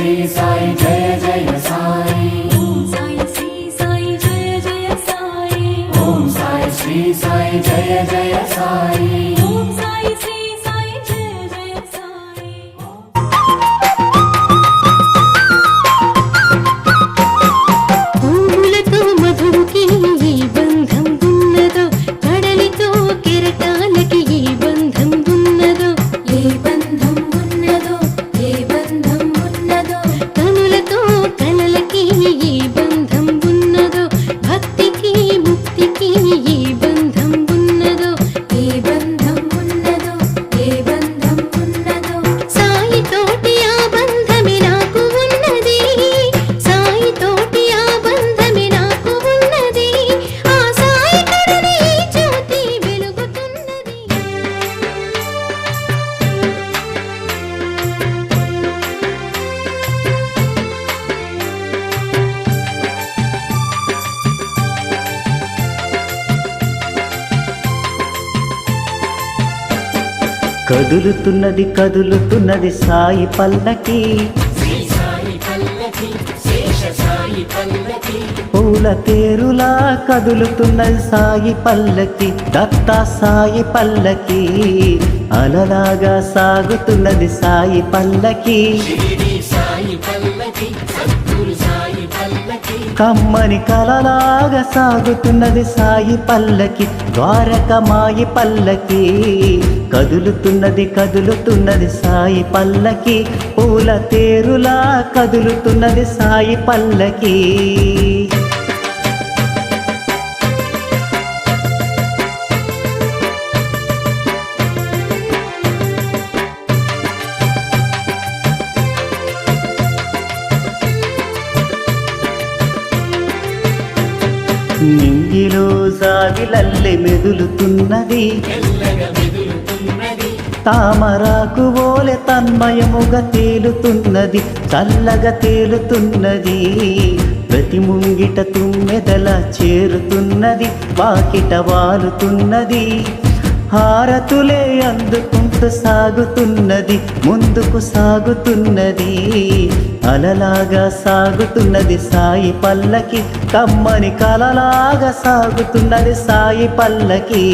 श्री सा जय जय साई। ॐ सा श्री सा जय जय सा ॐ सा श्री सा जय जय सा కదులుతున్నది కదులుతున్నది సాయి పల్లకి. పూల తేరులా కదులుతున్నది సాయి పల్లకి దత్తా సాయి పల్లకి. అలలాగా సాగుతున్నది సాయి పల్లకి. కమ్మని కలలాగా సాగుతున్నది సాయి పల్లకి ద్వారకమాయి పల్లకి. కదులుతున్నది కదులుతున్నది సాయి పల్లకి పూల తేరులా కదులుతున్నది సాయి పల్లకి. నింగిలో జావిలల్లె మెదులుతున్నది. తామరాకు ఓలె తన్మయముగా తేలుతున్నది. చల్లగా తేలుతున్నది. ప్రతి ముంగిట తుమ్మెదల చేరుతున్నది. వాకిట వాలుతున్నది. హారతులే అందుకుంటూ సాగుతున్నది ముందుకు సాగుతున్నది. అలలాగా సాగుతున్నది సాయి పల్లకి కమ్మని కలలాగా సాగుతున్నది సాయి పల్లకి.